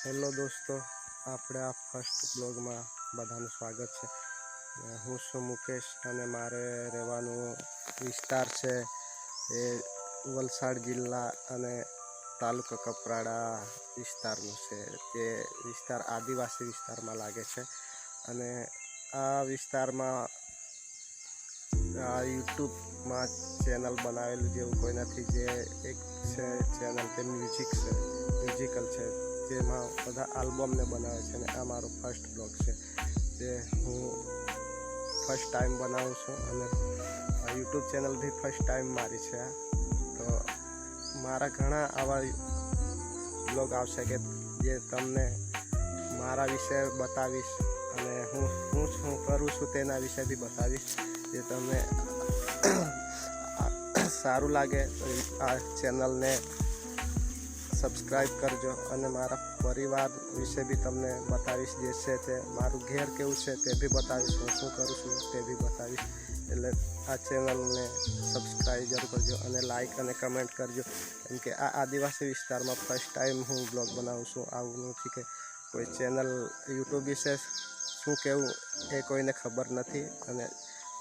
Hello દોસ્તો, આપણે આ ફર્સ્ટ બ્લોગમાં બધાનું સ્વાગત છે. હું છું મુકેશ અને મારે રહેવાનું વિસ્તાર છે એ વલસાડ જિલ્લા અને તાલુકા કપરાડા વિસ્તારનું છે તે વિસ્તાર આદિવાસી વિસ્તારમાં લાગે છે. અને આ વિસ્તારમાં આ યુટ્યુબમાં ચેનલ બનાવેલું જેવું કોઈ નથી, જે એક છે ચેનલ તે મ્યુઝિક છે, મ્યુઝિકલ છે. જેમાં બધા આલ્બમને બનાવે છે અને આ મારો ફર્સ્ટ બ્લોગ છે, જે હું ફર્સ્ટ ટાઈમ બનાવું છું અને યુટ્યુબ ચેનલ બી ફર્સ્ટ ટાઈમ મારી છે આ. તો મારા ઘણા આવા બ્લોગ આવશે કે જે તમને મારા વિશે બતાવીશ અને હું હું શું કરું છું તેના વિશે બી બતાવીશ, જે તમને સારું લાગે આ ચેનલને સબસ્ક્રાઈબ કરજો અને મારા પરિવાર વિશે બી તમને બતાવીશ જે છે તે. મારું ઘેર કેવું છે તે બી બતાવીશ, હું શું કરું છું તે બી બતાવીશ. એટલે આ ચેનલને સબસ્ક્રાઈબ જરૂર કરજો અને લાઈક અને કમેન્ટ કરજો. કેમ કે આ આદિવાસી વિસ્તારમાં ફર્સ્ટ ટાઈમ હું બ્લોગ બનાવું છું, આવું નથી કે કોઈ ચેનલ યુટ્યુબ વિશે શું કહેવું એ કોઈને ખબર નથી અને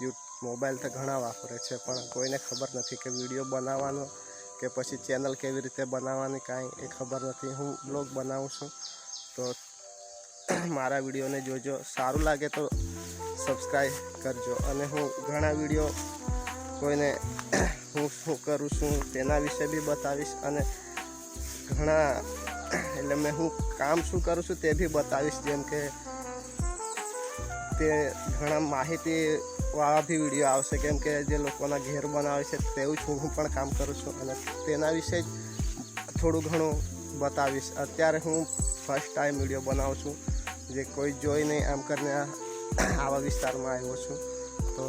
યુ મોબાઈલ તો ઘણા વાપરે છે, પણ કોઈને ખબર નથી કે વીડિયો બનાવવાનો કે પછી ચેનલ કેવી રીતે બનાવવાની કાંઈ એ ખબર નથી. હું બ્લોગ બનાવું છું. તો મારા વિડીયોને જોજો. સારું લાગે તો સબસ્ક્રાઈબ કરજો. અને હું ઘણા વીડિયો કોઈને હું શું કરું છું તેના વિશે બી બતાવીશ. અને ઘણા એટલે મેં હું કામ શું કરું છું તે બી બતાવીશ. જેમ કે તે ઘણા માહિતી વાળા બી વીડિયો આવશે. કેમ કે જે લોકોના ઘેર બનાવે છે, તેવું જ હું પણ કામ કરું છું. અને તેના વિશે જ થોડું ઘણું બતાવીશ. અત્યારે હું ફર્સ્ટ ટાઈમ વીડિયો બનાવું છું. જે કોઈ જોઈ નહીં, આમ કરીને આવા વિસ્તારમાં આવ્યો છું. તો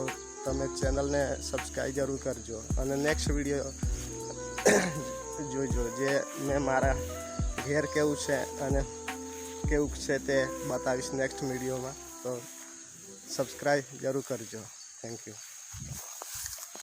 તમે ચેનલને સબસ્ક્રાઈબ જરૂર કરજો. અને નેક્સ્ટ વીડિયો જોજો જે મેં મારા ઘેર કેવું છે અને કેવું છે તે બતાવીશ નેક્સ્ટ વિડીયોમાં. તો સબસ્ક્રાઈબ જરૂર કરજો. Thank you